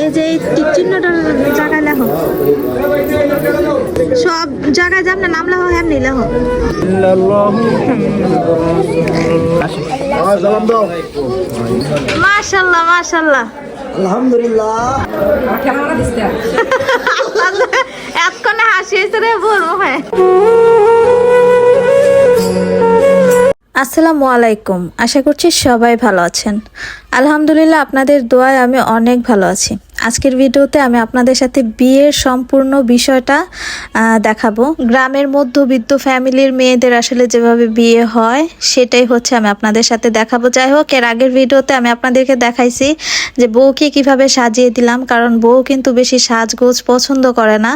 এই যে টিক চিহ্নটার জায়গায় লেখো। সব জায়গায় যাম না নাম লেখো এমনি লেখো। মাশাল্লাহ মাশাল্লাহ। আলহামদুলিল্লাহ। এতক্ষণে হাসি হয়েছে রে বলব হ্যাঁ। আসসালামু আলাইকুম। আশা করছি সবাই ভালো আছেন। আলহামদুলিল্লাহ আপনাদের দোয়ায় আমি অনেক ভালো আছি। আজকের ভিডিওতে আমি আপনাদের সাথে বিয়ের সম্পূর্ণ বিষয়টা দেখাবো। গ্রামের মধ্যবিত্ত ফ্যামিলির মেয়েদের আসলে যেভাবে বিয়ে হয়, সেটাই হচ্ছে আমি আপনাদের সাথে দেখাবো। যাই হোক, এর আগের ভিডিওতে আমি আপনাদেরকে দেখাইছি যে বউকে কীভাবে সাজিয়ে দিলাম, কারণ বউ কিন্তু বেশি সাজগোজ পছন্দ করে না।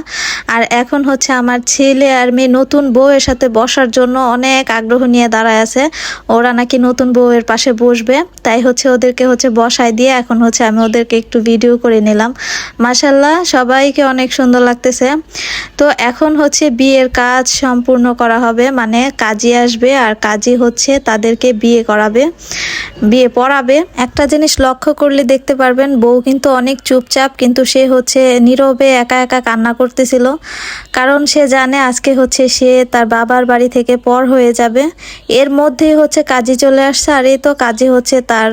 আর এখন হচ্ছে আমার ছেলে আর মেয়ে নতুন বউয়ের সাথে বসার জন্য অনেক আগ্রহ নিয়ে দাঁড়ায় আছে। ওরা নাকি নতুন বউয়ের পাশে বসবে, তাই হচ্ছে ওদেরকে হচ্ছে বসায় দিয়ে এখন হচ্ছে আমি ওদেরকে একটু ভিডিও করে নিলাম। মাসাল্লাহ সবাইকে অনেক সুন্দর লাগতেছে। তো এখন হচ্ছে বিয়ের কাজ সম্পূর্ণ করা হবে মানে কাজী আসবে আর কাজী হচ্ছে তাদেরকে বিয়ে করাবে। বিয়ে পড়াবে। একটা জিনিস লক্ষ্য করলে দেখতে পারবেন, বউ কিন্তু অনেক চুপচাপ, কিন্তু সে হচ্ছে নীরবে একা একা কান্না করতেছিল। কারণ সে জানে আজকে হচ্ছে সে তার বাবার বাড়ি থেকে পর হয়ে যাবে। এর মধ্যেই হচ্ছে কাজে চলে আসছে, আর এই তো কাজে হচ্ছে তার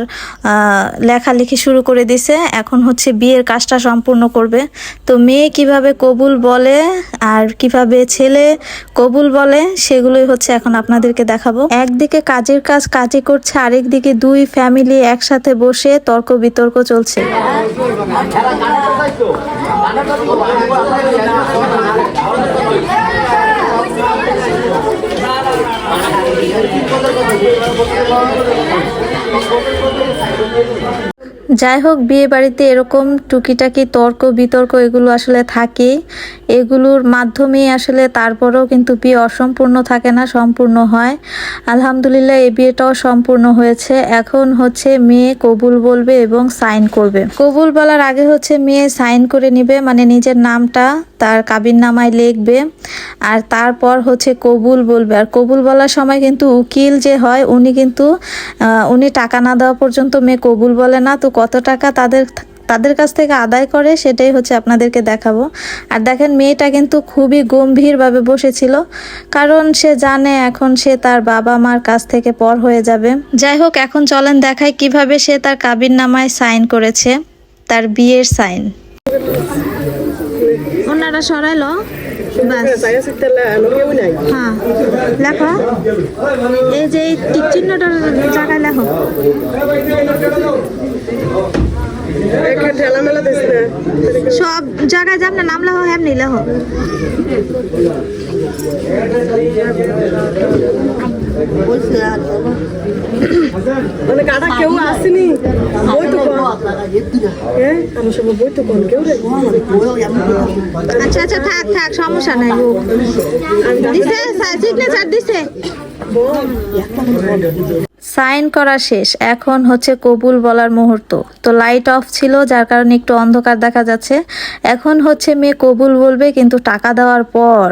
লেখালেখি শুরু করে দিছে। এখন হচ্ছে বিয়ের কাজটা সম্পূর্ণ করবে। তো মেয়ে কীভাবে কবুল বলে আর কীভাবে ছেলে কবুল বলে, সেগুলোই হচ্ছে এখন আপনাদেরকে দেখাবো। একদিকে কাজের কাজ কাজই করছে, আরেকদিকে দুই ফ্যামিলি একসাথে বসে তর্ক বিতর্ক চলছে। যাই হোক, বিয়ে বাড়িতে এরকম টুকিটাকি তর্ক বিতর্ক এগুলো আসলে থাকে। এগুলোর মাধ্যমে আসলে তারপরেও কিন্তু বিয়ে অসম্পূর্ণ থাকে না, সম্পূর্ণ হয়। আলহামদুলিল্লাহ, এই বিয়েটাও সম্পূর্ণ হয়েছে। এখন হচ্ছে মেয়ে কবুল বলবে এবং সাইন করবে। কবুল বলার আগে হচ্ছে মেয়ে সাইন করে নিবে মানে নিজের নামটা তার কাবিন নামায় লিখবে। আর তারপর হচ্ছে কবুল বলবে। আর কবুল বলার সময় কিন্তু উকিল যে হয়, উনি কিন্তু উনি টাকা না দেওয়া পর্যন্ত মেয়ে কবুল বলে না। তো কত টাকা তাদের তাদের কাছ থেকে আদায় করে সেটাই হচ্ছে আপনাদেরকে দেখাবো। আর দেখেন মেয়েটা কিন্তু খুবই গম্ভীরভাবে বসেছিল, কারণ সে জানে এখন সে তার বাবা মার কাছ থেকে পর হয়ে যাবে। যাই হোক, এখন চলেন দেখায় কীভাবে সে তার কাবিন নামায় সাইন করেছে, তার বিয়ের সাইন। ওনারা সরাইলো। হ্যাঁ লেখো এই যে টিক চিহ্নটার জায়গায় লেখো। সব জায়গায় না নাম লেখো এমনি লেখো। মানে কাটা কেউ আসেনি? বই তো বই কেউ আচ্ছা আচ্ছা থাক থাক সমস্যা নাই দিছে সিগনেচার দিছে সাইন করা শেষ। এখন হচ্ছে কবুল বলার মুহূর্ত। তো লাইট অফ ছিল যার কারণে একটু অন্ধকার দেখা যাচ্ছে। এখন হচ্ছে মেয়ে কবুল বলবে কিন্তু টাকা দেওয়ার পর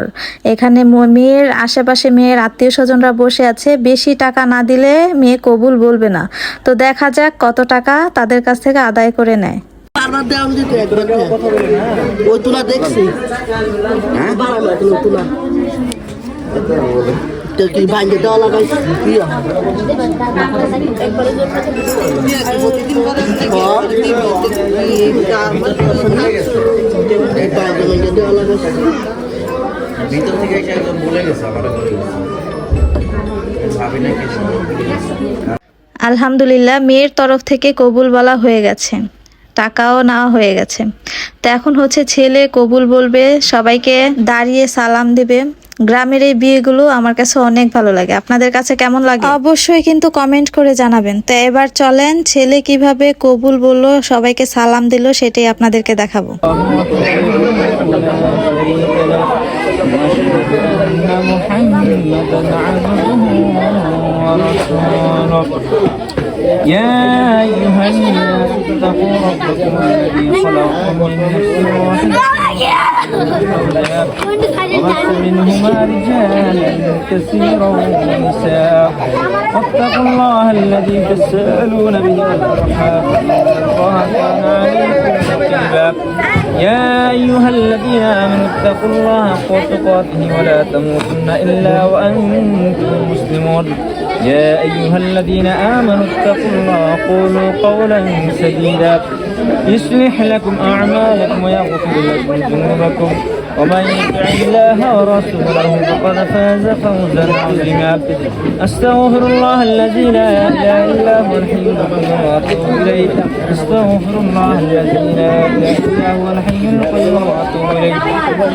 এখানে মেয়ের আশেপাশে মেয়ের আত্মীয় স্বজনরা বসে আছে। বেশি টাকা না দিলে মেয়ে কবুল বলবে না। তো দেখা যাক কত টাকা তাদের কাছ থেকে আদায় করে নেয়। ওই তুলা দেখছি। তুলা। তো কি ভাঙ্গে দেওয়া লাগাইছে আলহামদুলিল্লাহ, মেয়ের তরফ থেকে কবুল বলা হয়ে গেছে। টাকাও নেওয়া হয়ে গেছে। তো এখন হচ্ছে ছেলে কবুল বলবে, সবাইকে দাঁড়িয়ে সালাম দেবে। গ্রামের এই বিয়েগুলো আমার কাছে অনেক ভালো লাগে আপনাদের কাছে কেমন লাগে অবশ্যই কিন্তু কমেন্ট করে জানাবেন তো এবার চলেন ছেলে কিভাবে কবুল বললো সবাইকে সালাম দিল সেটাই আপনাদেরকে দেখাবো محمدا عبده ورسوله يا أيها الناس اتقوا ربكم الذي خلقكم من نفس واحدة منهما رجالا كثيرا ونساء. واتقوا الله الذي تسألون به الله كان عليكم رقيبا. يا أيها الذين آمنوا اتقوا الله حق تقاته ولا تموتن إلا وأنتم مسلمون يا أيها الذين آمنوا اتقوا الله قولوا قولا سديدا. يصلح لكم أعمالكم ويغفر لكم ذنوبكم. ومن يطع الله ورسوله فقد فاز فوزا عظيما. أستغفر الله الذي لا إله إلا هو الحي القيوم. وأتوب إليه. أستغفر الله الذي لا إله إلا هو الحي الله واتوب اليه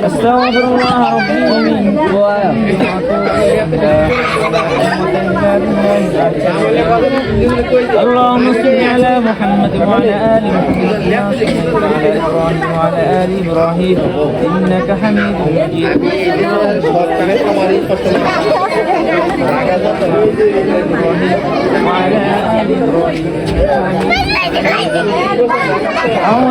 استغفر الله ربي من اللهم صل على محمد وعلى آل محمد. وعلى إبراهيم وعلى ال إبراهيم انك حميد مجيد إبراهيم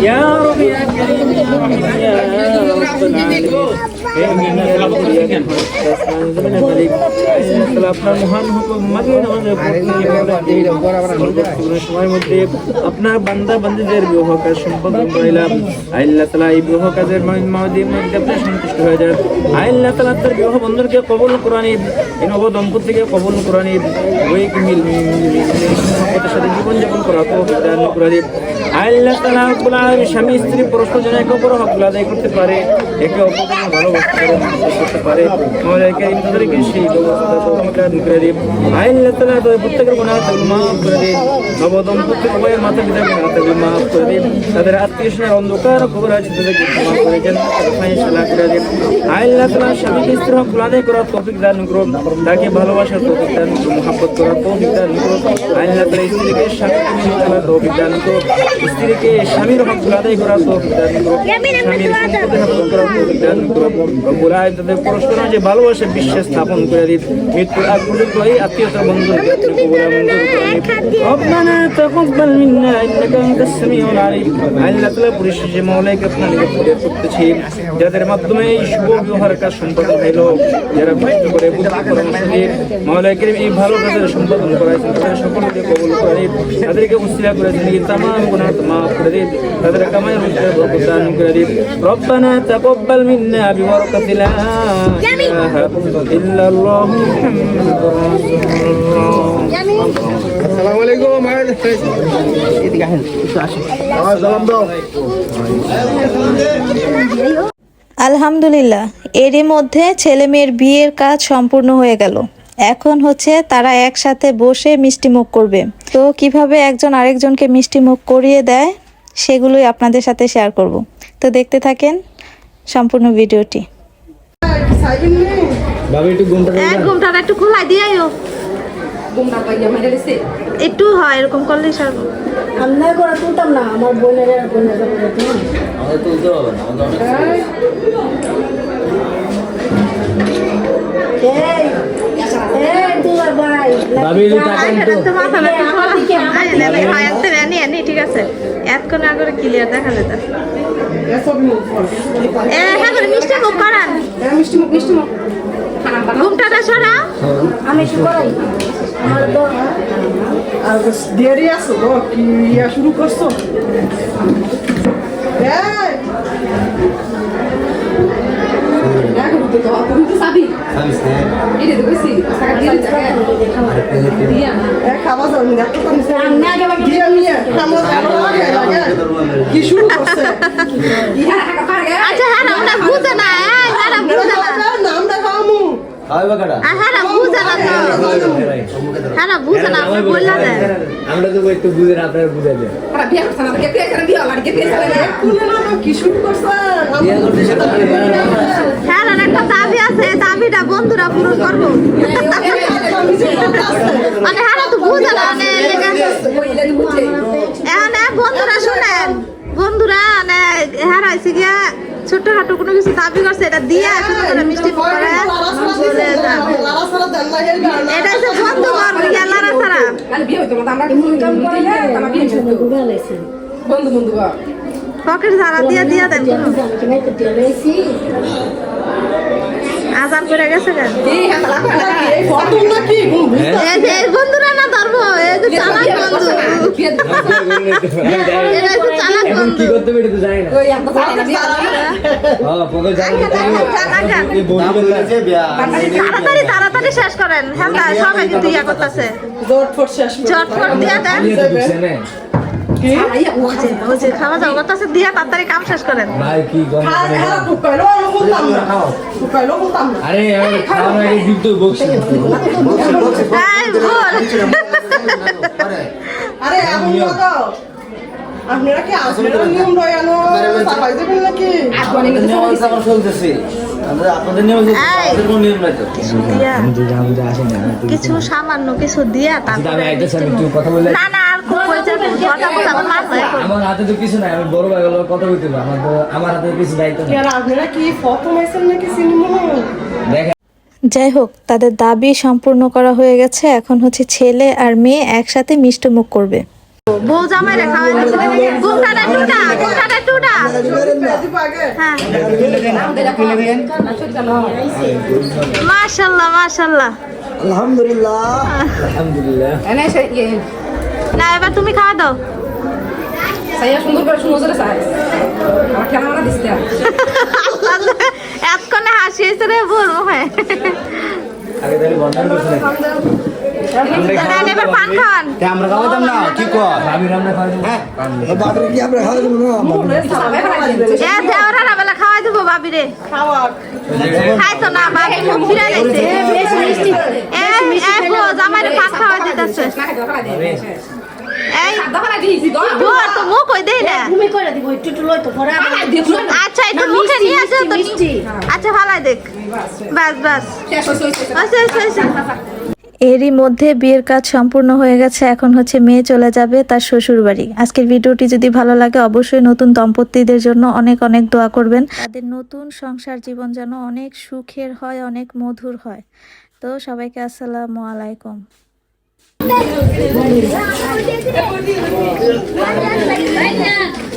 يا رب يا كريم يا رحمن يا رب العالمين আপনার মহান হুকুম মাঝে সময়ের মধ্যে আপনার বান্দা বান্দিদের বিবাহ কাজ সম্পন্ন করাইলাম আল্লাহ তালা এই বিবাহ কাজের মধ্যে মধ্যে আপনি সন্তুষ্ট হয়ে যান আল্লাহ তালা তার বিবাহ বন্ধনকে কবল কোরআনি এই নব দম্পতিকে কবল কোরআনি বই মিল সম্পদের সাথে জীবনযাপন করা তো দান কোরআনি আল্লাহ তালা স্বামী স্ত্রী পরস্পর যেন একে অপর হক আদায় করতে পারে। একে অপরকে ভালোবাসতে পারে করতে পারে। তাদেরকে সেই ব্যবস্থা করে দিন আল্লাহ তালা তাদের প্রত্যেকের গুনাহ তাগুলো মাফ করে দিন নবদম্পতি উভয়ের মাতা পিতার গুনাহ তাগুলো মাফ করে দিন তাদের আত্মীয় স্বজন অন্ধকার খবর আছে তাদেরকে মাফ করে দেন ফাইসালা করে দিন আল্লাহ তালা স্বামীকে স্ত্রী হক আদায় করার তৌফিক দান করুন তাকে ভালোবাসার তৌফিক দান করুন মহাব্বত করার তৌফিক দান করুন আল্লাহ তালা স্ত্রীকে স্বামীকে চলার তৌফিক দান করুন স্ত্রীকে স্বামীর হক আদায় করার তৌফিক দান করুন স্বামীর সম্পদের হেফাজত করার তৌফিক দান করুন রব্বুল আলামিন তাদের পরস্পর যে ভালোবাসা বিশ্বাস স্থাপন করে দিন মৃত্যুর আগ পর্যন্ত এই আত্মীয়তা বন্ধনকে আপনি কবুল আর মঞ্জুর করে নিন ربنا تقبل منا انك انت السميع العليم আল্লাহ তাআলা পরিশেষে মৌলাইকে আপনার নিকট ফরিয়াদ করতেছি যাদের মাধ্যমে এই শুভ বিবাহের কাজ সম্পাদন হইল যারা কষ্ট করে বুদ্ধি পরামর্শ দিয়ে মৌলাই করিম এই ভালো কাজের সম্পাদন করাইছেন তাদের সকলকে কবুল করে দিন তাদেরকে উসিলা করে দিন তাম গুনাহ মাফ করে দিন তাদের কামাই রোজগার বরকত দান করে দিন ربنا تقبل منا ببركة لا إله إلا الله محمد رسول الله আলহামদুলিল্লাহ এরই মধ্যে ছেলে মেয়ের বিয়ের কাজ সম্পূর্ণ হয়ে গেল এখন হচ্ছে তারা একসাথে বসে মিষ্টি মুখ করবে তো কিভাবে একজন আরেকজনকে মিষ্টি মুখ করিয়ে দেয় সেগুলোই আপনাদের সাথে শেয়ার করব তো দেখতে থাকেন সম্পূর্ণ ভিডিওটি। ঘুমটা একটু খোলাই দিয়ে একটু হয় এরকম করলে সারবো। আমরা করা তুলতাম না আমার বোনের বোনের তুলতে হবে না ঠিক আছে। এতক্ষণ আগে ক্লিয়ার দেখা যেত। এ হ্যাঁ করে মিষ্টি মুখ করান মিষ্টি মুখ মিষ্টি মুখ ঘুমটাটা সরা। আমি করাই। আর দেরি আছো গো কি ইয়া শুরু করছ? তো তো, তুমি তো চাবি। এ, খাওয়া যাও নি, এত তো নিচে। দিয়ে নিয়ে, খাওয়া লাগে, লাগে। কি শুরু করছে আচ্ছা হ্যাঁ না ওটা না হ্যাঁ না বুঝে না খাওয়াবে কাটা হ্যাঁ না না তো। হ্যাঁ না না আপনি বললা দেন। আমরা তো একটু বুঝে না আপনারা বুঝাই দেন। শুনে না তো, কি শুরু করছে হ্যাঁ না একটা দাবি আছে দাবিটা বন্ধুরা পূরণ করব। মানে হ্যাঁ তো বুঝে না মানে এখানে বন্ধুরা শুনেন। বন্ধুরা মানে হ্যাঁ হয়েছে গিয়া ছোটখাটো কোনো কিছু দাবি করছে এটা দিয়ে শুধু করে মিষ্টি করে চলে যাবে। এটা হচ্ছে বন্ধু করব গিয়া লারা বন্ধু বন্ধু পকেট ঝাড়া দিয়া দিয়া দেন আজান করে গেছে কেন? এই ফটো নাকি? কোন এই যে এই বন্ধুরা না ধরবো এই যে চালাক বন্ধু। এখন কি করতে হবে এটা তো জানি না হ্যাঁ তাড়াতাড়ি তাড়াতাড়ি শেষ করেন হ্যাঁ সবাই কিন্তু ইয়া করতেছে জোট ফট শেষ করে ঝটফট দিয়া দেন খাওয়া দাওয়া করতেছে দিয়া তাড়াতাড়ি কাম শেষ করেন ভাই কি গন্ধ আর খাওয়ানো আগে আরে আপনারা কি আপনারা নিয়ম রয়ানো চাপাই দেবেন নাকি? কিছু সামান্য কিছু দিয়া তারপরে না না আর বলতে আমার হাতে তো কিছু নাই আমি বড় ভাই কথা বলতে আমার আমার হাতে কিছু দায়িত্ব নেই। আপনারা কি ফটো মাইছেন নাকি সিনেমা দেখেন। যাই হোক তাদের দাবি সম্পূর্ণ করা হয়ে গেছে। এখন হচ্ছে ছেলে আর মেয়ে একসাথে মিষ্টমুখ করবে। হ্যাঁ মাশাল্লাহ না এবার তুমি খাওয়া দাও। এতক্ষণে হাসি হয়েছে রে বলব হ্যাঁ। তাহলে করছ না এবার পান খান। আমরা খাওয়াইতাম না কি কর? আমি রান্না খাওয়া দেবো বাপরে কি আমরা খাওয়াই দেবো না এ দেওয়ার বেলা খাওয়াই দেবো বাবি রে খাই তো না বাবি মুখ ফিরাই লাইছে। এ এ বো জামাইরে পান খাওয়াই দিতেছে। এই বউ তো মুখ কই দেই না। ঘুমি করে দিব একটু একটু লই তো পরে আচ্ছা একটু মুখে নিয়ে আসো তো। আচ্ছা ভালাই দেখ। বাস বাস। আচ্ছা আচ্ছা। এরই মধ্যে বিয়ের কাজ সম্পূর্ণ হয়ে গেছে, এখন হচ্ছে মেয়ে চলে যাবে তার শ্বশুর বাড়ি আজকের ভিডিওটি যদি ভালো লাগে, অবশ্যই নতুন দম্পতিদের জন্য অনেক অনেক দোয়া করবেন। তাদের নতুন সংসার জীবন যেন অনেক সুখের হয়, অনেক মধুর হয়। তো সবাইকে আসসালামু আলাইকুম। Vaya.